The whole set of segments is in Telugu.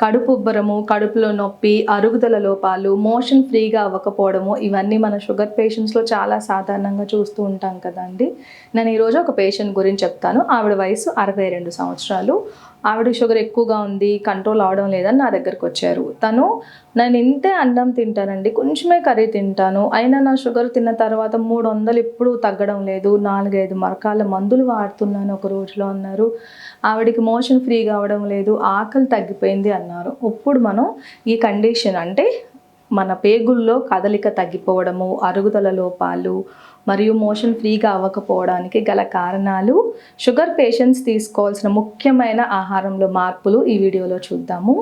కడుపు ఉబ్బరము కడుపులో నొప్పి అరుగుదల లోపాలు మోషన్ ఫ్రీగా అవ్వకపోవడము ఇవన్నీ మన షుగర్ పేషెంట్స్లో చాలా సాధారణంగా చూస్తూ ఉంటాం కదండి. నేను ఈరోజు ఒక పేషెంట్ గురించి చెప్తాను. ఆవిడ వయసు అరవై రెండు సంవత్సరాలు. ఆవిడ షుగర్ ఎక్కువగా ఉంది కంట్రోల్ అవడం లేదని నా దగ్గరకు వచ్చారు. తను నేను ఇంతే అన్నం తింటానండి కొంచెమే కర్రీ తింటాను. అయినా నా షుగర్ తిన్న తర్వాత మూడు వందలు ఎప్పుడూ తగ్గడం లేదు. నాలుగైదు మరకాల మందులు వాడుతున్నాను ఒక రోజులో అన్నారు. ఆవిడకి మోషన్ ఫ్రీ కావడం లేదు ఆకలి తగ్గిపోయింది అన్నారు. ఇప్పుడు మనం ఈ కండిషన్ అంటే మన పేగుల్లో కదలిక తగ్గిపోవడము అరుగుదల లోపాలు మరియు మోషన్ ఫ్రీగా అవ్వకపోవడానికి గల కారణాలు షుగర్ పేషెంట్స్ తీసుకోవాల్సిన ముఖ్యమైన ఆహారంలో మార్పులు ఈ వీడియోలో చూద్దాము.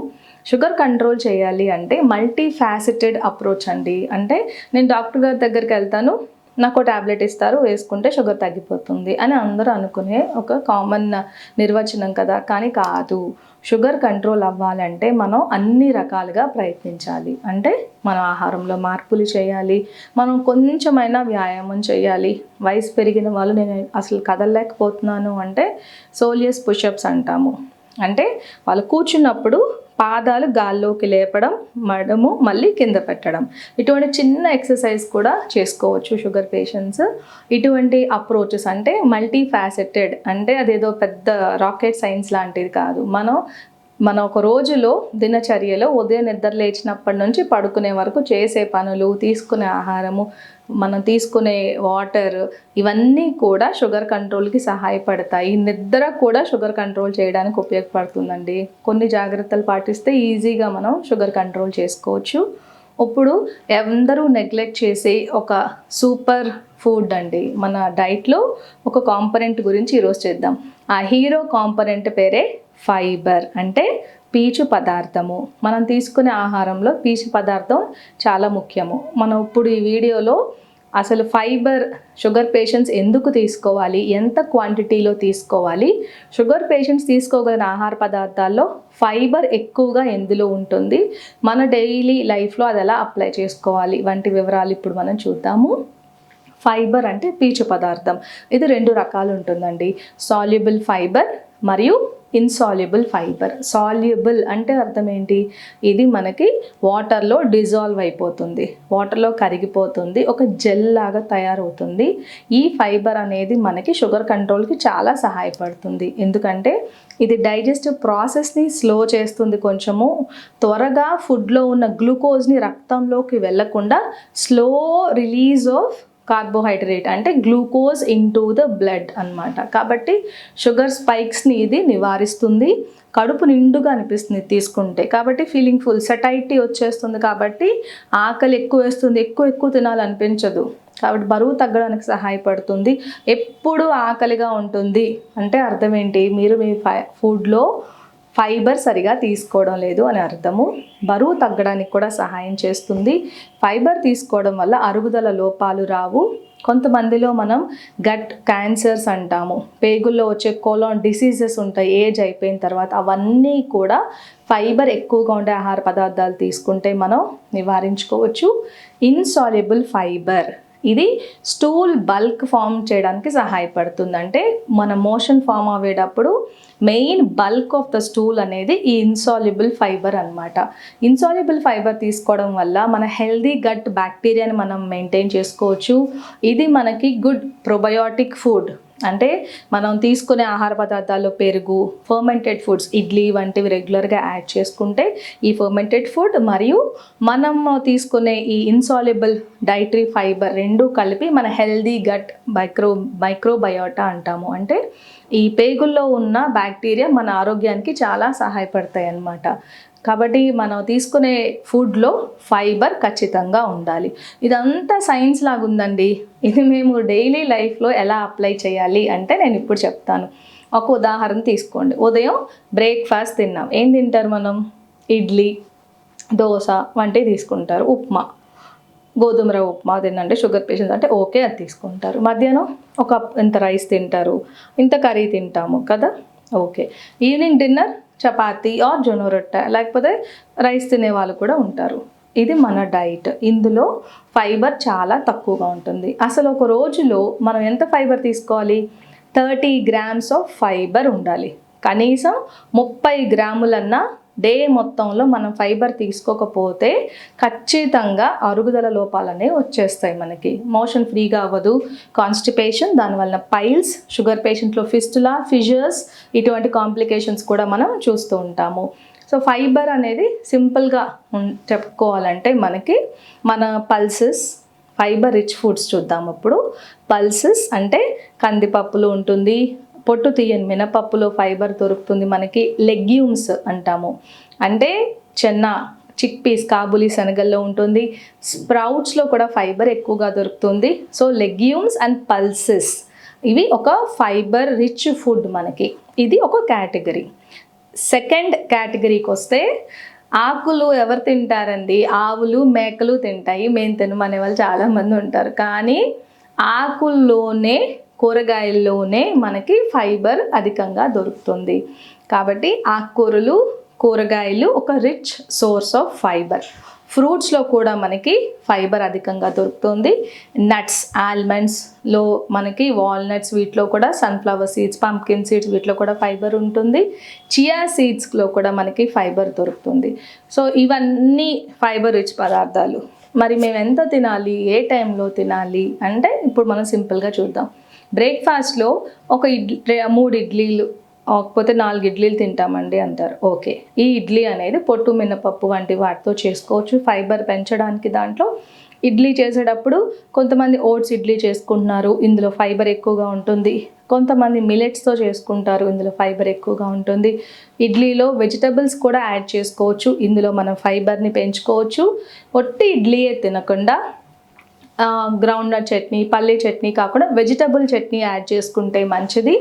షుగర్ కంట్రోల్ చేయాలి అంటే మల్టీ ఫ్యాసిటెడ్ అప్రోచ్ అండి. అంటే నేను డాక్టర్ గారి దగ్గరికి వెళ్తాను నాకు ట్యాబ్లెట్ ఇస్తారు వేసుకుంటే షుగర్ తగ్గిపోతుంది అని అందరూ అనుకునే ఒక కామన్ నిర్వచనం కదా. కానీ కాదు. షుగర్ కంట్రోల్ అవ్వాలంటే మనం అన్ని రకాలుగా ప్రయత్నించాలి. అంటే మన ఆహారంలో మార్పులు చేయాలి. మనం కొంచెమైనా వ్యాయామం చేయాలి. వయసు పెరిగిన వాళ్ళు నేను అసలు కదలలేకపోతున్నాను అంటే సోలియస్ పుషప్స్ అంటాము. అంటే వాళ్ళు కూర్చున్నప్పుడు పాదాలు గాల్లోకి లేపడం మడము మళ్ళీ కింద పెట్టడం. ఇటువంటి చిన్న ఎక్సర్సైజ్ కూడా చేసుకోవచ్చు షుగర్ పేషెంట్స్. ఇటువంటి అప్రోచెస్ అంటే మల్టీ ఫ్యాసెటెడ్ అంటే అదేదో పెద్ద రాకెట్ సైన్స్ లాంటిది కాదు. మనం మన ఒక రోజులో దినచర్యలో ఉదయం నిద్ర లేచినప్పటి నుంచి పడుకునే వరకు చేసే పనులు తీసుకునే ఆహారము మనం తీసుకునే వాటర్ ఇవన్నీ కూడా షుగర్ కంట్రోల్కి సహాయపడతాయి. నిద్ర కూడా షుగర్ కంట్రోల్ చేయడానికి ఉపయోగపడుతుందండి. కొన్ని జాగ్రత్తలు పాటిస్తే ఈజీగా మనం షుగర్ కంట్రోల్ చేసుకోవచ్చు. ఇప్పుడు అందరూ నెగ్లెక్ట్ చేసే ఒక సూపర్ ఫుడ్ అండి. మన డైట్లో ఒక కాంపనెంట్ గురించి ఈరోజు చేద్దాం. ఆ హీరో కాంపనెంట్ పేరే ఫైబర్ అంటే పీచు పదార్థము. మనం తీసుకునే ఆహారంలో పీచు పదార్థం చాలా ముఖ్యము. మనం ఇప్పుడు ఈ వీడియోలో అసలు ఫైబర్ షుగర్ పేషెంట్స్ ఎందుకు తీసుకోవాలి? ఎంత క్వాంటిటీలో తీసుకోవాలి? షుగర్ పేషెంట్స్ తీసుకోగలిగిన ఆహార పదార్థాల్లో ఫైబర్ ఎక్కువగా ఎందులో ఉంటుంది? మన డైలీ లైఫ్లో అది ఎలా అప్లై చేసుకోవాలి? వంటి వివరాలు ఇప్పుడు మనం చూద్దాము. ఫైబర్ అంటే పీచు పదార్థం. ఇది రెండు రకాలు ఉంటుందండి. సాల్యుబుల్ ఫైబర్ మరియు ఇన్సాల్యుబుల్ ఫైబర్ సాల్యుబుల్ అంటే అర్థం ఏంటి? ఇది మనకి వాటర్లో డిజాల్వ్ అయిపోతుంది. వాటర్లో కరిగిపోతుంది. ఒక జెల్ లాగా తయారవుతుంది. ఈ ఫైబర్ అనేది మనకి షుగర్ కంట్రోల్కి చాలా సహాయపడుతుంది. ఎందుకంటే ఇది డైజెస్టివ్ ప్రాసెస్ని స్లో చేస్తుంది కొంచెము. త్వరగా ఫుడ్లో ఉన్న గ్లూకోజ్ని రక్తంలోకి వెళ్ళకుండా స్లో రిలీజ్ ఆఫ్ కార్బోహైడ్రేట్ అంటే గ్లూకోజ్ ఇంటూ ద బ్లడ్ అన్నమాట. కాబట్టి షుగర్ స్పైక్స్ని ఇది నివారిస్తుంది. కడుపు నిండుగా అనిపిస్తుంది తీసుకుంటే. కాబట్టి ఫీలింగ్ ఫుల్ సెటైటీ వచ్చేస్తుంది కాబట్టి ఆకలి ఎక్కువ వేస్తుంది. ఎక్కువ ఎక్కువ తినాలనిపించదు. కాబట్టి బరువు తగ్గడానికి సహాయపడుతుంది. ఎప్పుడు ఆకలిగా ఉంటుంది. అంటే అర్థం ఏంటి? మీరు మీ ఫై ఫుడ్లో ఫైబర్ సరిగా తీసుకోవడం లేదు అని అర్థము. బరువు తగ్గడానికి కూడా సహాయం చేస్తుంది. ఫైబర్ తీసుకోవడం వల్ల అరుగుదల లోపాలు రావు. కొంతమందిలో మనం గట్ క్యాన్సర్స్ అంటాము. పేగుల్లో వచ్చే కోలాన్ డిసీజెస్ ఉంటాయి ఏజ్ అయిపోయిన తర్వాత అవన్నీ కూడా ఫైబర్ ఎక్కువగా ఉండే ఆహార పదార్థాలు తీసుకుంటే మనం నివారించుకోవచ్చు. Insoluble fibre. ఇది స్టూల్ బల్క్ ఫామ్ చేయడానికి సహాయపడుతుంది. అంటే మన మోషన్ ఫామ్ అయ్యేటప్పుడు main bulk of the stool అనేది ఈ ఇన్సాల్యుబుల్ ఫైబర్ అనమాట ఇన్సాల్యుబుల్ ఫైబర్ తీసుకోవడం వల్ల మన హెల్దీ గట్ బ్యాక్టీరియాని మనం మెయింటైన్ చేసుకోవచ్చు. ఇది మనకి గుడ్ ప్రొబయోటిక్ ఫుడ్. అంటే మనం తీసుకునే ఆహార పదార్థాల్లో పెరుగు ఫర్మెంటెడ్ ఫుడ్స్ ఇడ్లీ వంటివి రెగ్యులర్గా యాడ్ చేసుకుంటే ఈ ఫర్మెంటెడ్ ఫుడ్ మరియు మనం తీసుకునే ఈ ఇన్సాల్యుబుల్ డైటరీ ఫైబర్ రెండు కలిపి మన హెల్దీ గట్ మైక్రో మైక్రోబయోటా అంటాము. అంటే ఈ పేగుల్లో ఉన్న బ్యాక్టీరియా మన ఆరోగ్యానికి చాలా సహాయపడతాయి అన్నమాట కాబట్టి మనం తీసుకునే ఫుడ్లో ఫైబర్ ఖచ్చితంగా ఉండాలి. ఇదంతా సైన్స్ లాగా ఉందండి ఇది మేము డైలీ లైఫ్లో ఎలా అప్లై చేయాలి అంటే నేను ఇప్పుడు చెప్తాను. ఒక ఉదాహరణ తీసుకోండి. ఉదయం బ్రేక్ఫాస్ట్ తిన్నాం. ఏం తింటారు మనం? ఇడ్లీ దోశ వంటివి తీసుకుంటారు. ఉప్మా. గోధుమ రవ్వ ఉప్మా తినంటే షుగర్ పేషెంట్స్ అంటే ఓకే అది తీసుకుంటారు. మధ్యాహ్నం ఒక ఇంత రైస్ తింటారు. ఇంత కర్రీ తింటాము కదా? Okay. Evening dinner chapati or జొన్న రొట్టె లేకపోతే రైస్ తినే వాళ్ళు కూడా ఉంటారు. ఇది మన డైట్ ఇందులో ఫైబర్ చాలా తక్కువగా ఉంటుంది. అసలు ఒక రోజులో మనం ఎంత ఫైబర్ తీసుకోవాలి? థర్టీ గ్రామ్స్ ఆఫ్ ఫైబర్ ఉండాలి. కనీసం ముప్పై గ్రాములన్నా డే మొత్తంలో మనం ఫైబర్ తీసుకోకపోతే ఖచ్చితంగా అరుగుదల లోపాలనే వచ్చేస్తాయి మనకి. మోషన్ ఫ్రీగా అవ్వదు. కాన్స్టిపేషన్ దానివల్ల పైల్స్ షుగర్ పేషెంట్లో ఫిస్టులా ఫిజర్స్ ఇటువంటి కాంప్లికేషన్స్ కూడా మనం చూస్తూ ఉంటాము. సో ఫైబర్ అనేది సింపుల్గా చెప్పుకోవాలంటే మనకి మన పల్సెస్ ఫైబర్ రిచ్ ఫుడ్స్ చూద్దాం అప్పుడు పల్సెస్ అంటే కందిపప్పులు ఉంటుంది పొట్టు తీయని మినపప్పులో ఫైబర్ దొరుకుతుంది మనకి లెగ్యూమ్స్ అంటాము. అంటే చెన్న చిక్ పీస్ కాబులి శనగల్లో ఉంటుంది. స్ప్రౌట్స్లో కూడా ఫైబర్ ఎక్కువగా దొరుకుతుంది. సో లెగ్యూమ్స్ అండ్ పల్సెస్ ఇవి ఒక ఫైబర్ రిచ్ ఫుడ్ మనకి. ఇది ఒక కేటగిరీ. సెకండ్ కేటగిరీకి వస్తే ఆకులు ఎవరు తింటారండి? ఆవులు మేకలు తింటాయి. మేము తినమనే వాళ్ళు చాలామంది ఉంటారు. కానీ ఆకుల్లోనే కూరగాయల్లోనే మనకి ఫైబర్ అధికంగా దొరుకుతుంది. కాబట్టి ఆకుకూరలు కూరగాయలు ఒక రిచ్ సోర్స్ ఆఫ్ ఫైబర్. ఫ్రూట్స్లో కూడా మనకి ఫైబర్ అధికంగా దొరుకుతుంది. నట్స్ ఆల్మండ్స్లో మనకి వాల్నట్స్ వీటిలో కూడా సన్ఫ్లవర్ సీడ్స్ పంప్కిన్ సీడ్స్ వీటిలో కూడా ఫైబర్ ఉంటుంది. చియా సీడ్స్లో కూడా మనకి ఫైబర్ దొరుకుతుంది. సో ఇవన్నీ ఫైబర్ రిచ్ పదార్థాలు. మరి మేము ఎంత తినాలి ఏ టైంలో తినాలి అంటే ఇప్పుడు మనం సింపుల్గా చూద్దాం. బ్రేక్ఫాస్ట్లో ఒక ఇడ్లీ మూడు ఇడ్లీలు కాకపోతే నాలుగు ఇడ్లీలు తింటామండి అంటారు ఓకే. ఈ ఇడ్లీ అనేది పొట్టు మినపప్పు వంటి వాటితో చేసుకోవచ్చు. ఫైబర్ పెంచడానికి దాంట్లో ఇడ్లీ చేసేటప్పుడు కొంతమంది ఓట్స్ ఇడ్లీ చేసుకుంటున్నారు ఇందులో ఫైబర్ ఎక్కువగా ఉంటుంది. కొంతమంది మిలెట్స్తో చేసుకుంటారు ఇందులో ఫైబర్ ఎక్కువగా ఉంటుంది. ఇడ్లీలో వెజిటబుల్స్ కూడా యాడ్ చేసుకోవచ్చు. ఇందులో మనం ఫైబర్ని పెంచుకోవచ్చు. ఒట్టి ఇడ్లీయే తినకుండా గ్రౌండ్ నట్ చట్నీ పల్లీ చట్నీ కాకుండా వెజిటబుల్ చట్నీ యాడ్ చేసుకుంటే మంచిది.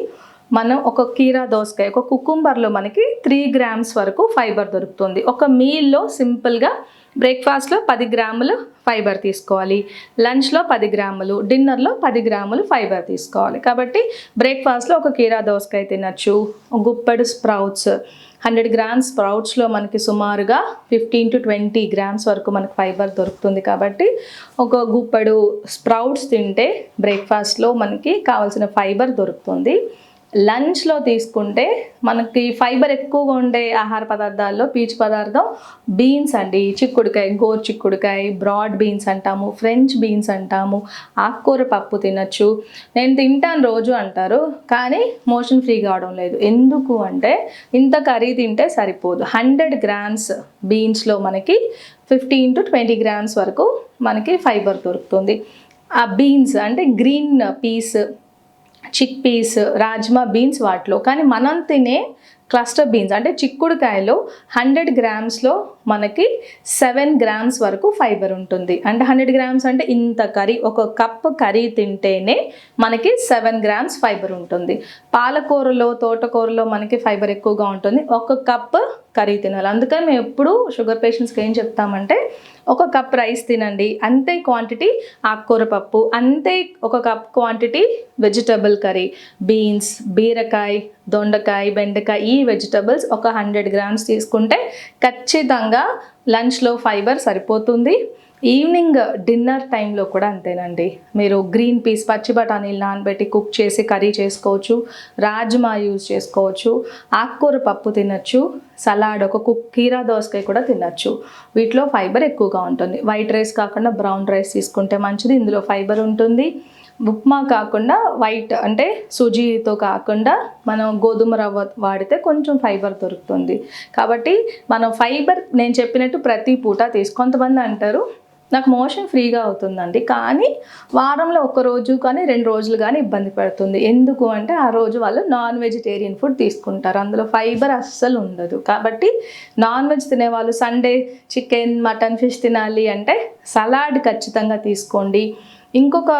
మనం ఒక కీరా దోసకాయ ఒక కుకుంబర్లో మనకి త్రీ గ్రామ్స్ వరకు ఫైబర్ దొరుకుతుంది. ఒక మీల్లో సింపుల్గా బ్రేక్ఫాస్ట్లో పది గ్రాములు ఫైబర్ తీసుకోవాలి. లంచ్లో పది గ్రాములు డిన్నర్లో పది గ్రాములు ఫైబర్ తీసుకోవాలి. కాబట్టి బ్రేక్ఫాస్ట్లో ఒక కీరా దోసకాయ తినచ్చు. గుప్పెడు స్ప్రౌట్స్ హండ్రెడ్ గ్రామ్స్ స్ప్రౌట్స్లో మనకి సుమారుగా ఫిఫ్టీన్ టు ట్వంటీ గ్రామ్స్ వరకు మనకి ఫైబర్ దొరుకుతుంది. కాబట్టి ఒక గుప్పెడు స్ప్రౌట్స్ తింటే బ్రేక్ఫాస్ట్లో మనకి కావాల్సిన ఫైబర్ దొరుకుతుంది. లంచ్లో తీసుకుంటే మనకి ఫైబర్ ఎక్కువగా ఉండే ఆహార పదార్థాల్లో పీచు పదార్థం బీన్స్ అండి. చిక్కుడుకాయ గోరు చిక్కుడుకాయ బ్రాడ్ బీన్స్ అంటాము ఫ్రెంచ్ బీన్స్ అంటాము ఆకుకూర పప్పు తినచ్చు. నేను తింటాను రోజు అంటారు కానీ మోషన్ ఫ్రీ కావడం లేదు. ఎందుకు అంటే ఇంత కర్రీ తింటే సరిపోదు. హండ్రెడ్ గ్రామ్స్ బీన్స్లో మనకి ఫిఫ్టీన్ టు ట్వంటీ గ్రామ్స్ వరకు మనకి ఫైబర్ దొరుకుతుంది. ఆ బీన్స్ అంటే green peas chick peas rajma beans వాటిలో. కానీ మనం తినే క్లస్టర్ బీన్స్ అంటే చిక్కుడుకాయలో హండ్రెడ్ గ్రామ్స్లో మనకి సెవెన్ గ్రామ్స్ వరకు ఫైబర్ ఉంటుంది. అంటే హండ్రెడ్ గ్రామ్స్ అంటే ఇంత కర్రీ ఒక కప్ కర్రీ తింటేనే మనకి సెవెన్ గ్రామ్స్ ఫైబర్ ఉంటుంది. పాలకూరలో తోటకూరలో మనకి ఫైబర్ ఎక్కువగా ఉంటుంది. ఒక కప్ కర్రీ తినాలి. అందుకని మేము ఎప్పుడు షుగర్ పేషెంట్స్కి ఏం చెప్తామంటే ఒక కప్ రైస్ తినండి. అంతే క్వాంటిటీ ఆకుకూర పప్పు అంతే ఒక cup quantity vegetable curry. Beans బీరకాయ దొండకాయ బెండకాయ ఈ వెజిటబుల్స్ ఒక హండ్రెడ్ గ్రామ్స్ తీసుకుంటే ఖచ్చితంగా లంచ్లో ఫైబర్ సరిపోతుంది. ఈవినింగ్ డిన్నర్ టైంలో కూడా అంతేనండి. మీరు గ్రీన్ పీస్ పచ్చి బఠానీలు నానబెట్టి కుక్ చేసి కర్రీ చేసుకోవచ్చు రాజ్మా యూజ్ చేసుకోవచ్చు ఆకుకూర పప్పు తినచ్చు సలాడ్ ఒక కుక్ కీరా దోసకాయ కూడా తినచ్చు. వీటిలో ఫైబర్ ఎక్కువగా ఉంటుంది. వైట్ రైస్ కాకుండా బ్రౌన్ రైస్ తీసుకుంటే మంచిది. ఇందులో ఫైబర్ ఉంటుంది. ఉప్మా కాకుండా వైట్ అంటే సుజీతో కాకుండా మనం గోధుమ రవ్వ వాడితే కొంచెం ఫైబర్ దొరుకుతుంది. కాబట్టి మనం ఫైబర్ నేను చెప్పినట్టు ప్రతి పూట తీసుకొంతమంది అంటారు నాకు మోషన్ ఫ్రీగా అవుతుందండి. కానీ వారంలో ఒక రోజు కానీ రెండు రోజులు కానీ ఇబ్బంది పడుతుంది. ఎందుకు అంటే ఆ రోజు వాళ్ళు నాన్ వెజిటేరియన్ ఫుడ్ తీసుకుంటారు. అందులో ఫైబర్ అస్సలు ఉండదు. కాబట్టి నాన్ వెజ్ తినేవాళ్ళు సండే చికెన్ మటన్ ఫిష్ తినాలి అంటే సలాడ్ ఖచ్చితంగా తీసుకోండి. ఇంకొక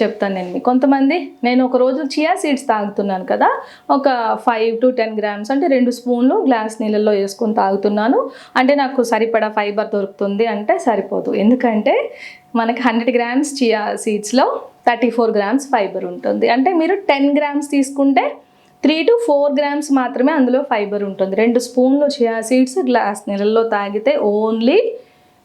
చెప్తాను నేను కొంతమంది నేను ఒక రోజు చియా సీడ్స్ తాగుతున్నాను కదా ఒక ఫైవ్ టు టెన్ గ్రామ్స్ అంటే రెండు స్పూన్లు గ్లాస్ నీళ్ళల్లో వేసుకొని తాగుతున్నాను. అంటే నాకు సరిపడా ఫైబర్ దొరుకుతుంది అంటే సరిపోదు. ఎందుకంటే మనకి హండ్రెడ్ గ్రామ్స్ చియా సీడ్స్లో థర్టీ ఫోర్ గ్రామ్స్ ఫైబర్ ఉంటుంది. అంటే మీరు టెన్ గ్రామ్స్ తీసుకుంటే త్రీ టు ఫోర్ గ్రామ్స్ మాత్రమే అందులో ఫైబర్ ఉంటుంది. రెండు స్పూన్లు చియా సీడ్స్ గ్లాస్ నీళ్ళల్లో తాగితే ఓన్లీ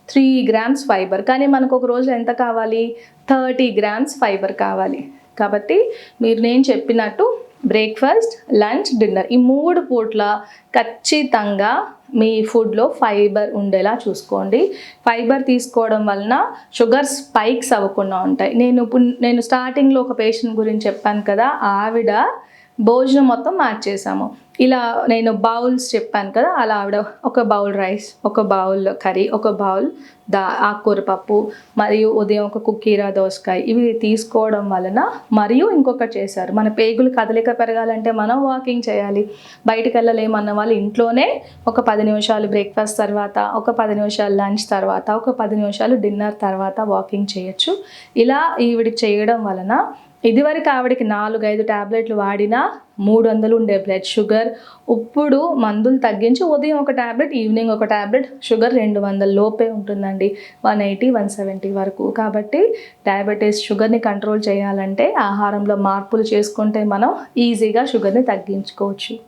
త్రీ గ్రామ్స్ ఫైబర్. కానీ మనకు ఒక రోజు ఎంత కావాలి? థర్టీ గ్రామ్స్ ఫైబర్ కావాలి. కాబట్టి మీరు నేను చెప్పినట్టు బ్రేక్ఫాస్ట్ లంచ్ డిన్నర్ ఈ మూడు పూట్ల ఖచ్చితంగా మీ ఫుడ్లో ఫైబర్ ఉండేలా చూసుకోండి. ఫైబర్ తీసుకోవడం వలన షుగర్ స్పైక్స్ అవ్వకుండా ఉంటాయి. నేను ఇప్పుడు నేను స్టార్టింగ్లో ఒక పేషెంట్ గురించి చెప్పాను కదా ఆవిడ భోజనం మొత్తం మార్చేసాము ఇలా నేను బౌల్స్ చెప్పాను కదా అలా ఆవిడ ఒక బౌల్ రైస్ ఒక బౌల్ కర్రీ ఒక బౌల్ దా ఆకుకూర పప్పు మరియు ఉదయం ఒక కుక్కీరా దోసకాయ ఇవి తీసుకోవడం వలన మరియు ఇంకొకటి చేశారు. మన పేగులు కదలిక పెరగాలంటే మనం వాకింగ్ చేయాలి. బయటికి వెళ్ళలేమన్న వాళ్ళు ఇంట్లోనే ఒక పది నిమిషాలు బ్రేక్ఫాస్ట్ తర్వాత ఒక పది నిమిషాలు లంచ్ తర్వాత ఒక పది నిమిషాలు డిన్నర్ తర్వాత వాకింగ్ చేయొచ్చు. ఇలా ఈవిడ చేయడం వలన ఇదివరకు ఆవిడకి నాలుగైదు ట్యాబ్లెట్లు వాడినా మూడు వందలు ఉండే బ్లడ్ షుగర్ ఇప్పుడు మందులు తగ్గించి ఉదయం ఒక ట్యాబ్లెట్ ఈవినింగ్ ఒక ట్యాబ్లెట్ షుగర్ రెండు వందల లోపే ఉంటుందండి. వన్ ఎయిటీ వన్ సెవెంటీ వరకు. కాబట్టి డయాబెటీస్ షుగర్ని కంట్రోల్ చేయాలంటే ఆహారంలో మార్పులు చేసుకుంటే మనం ఈజీగా షుగర్ని తగ్గించుకోవచ్చు.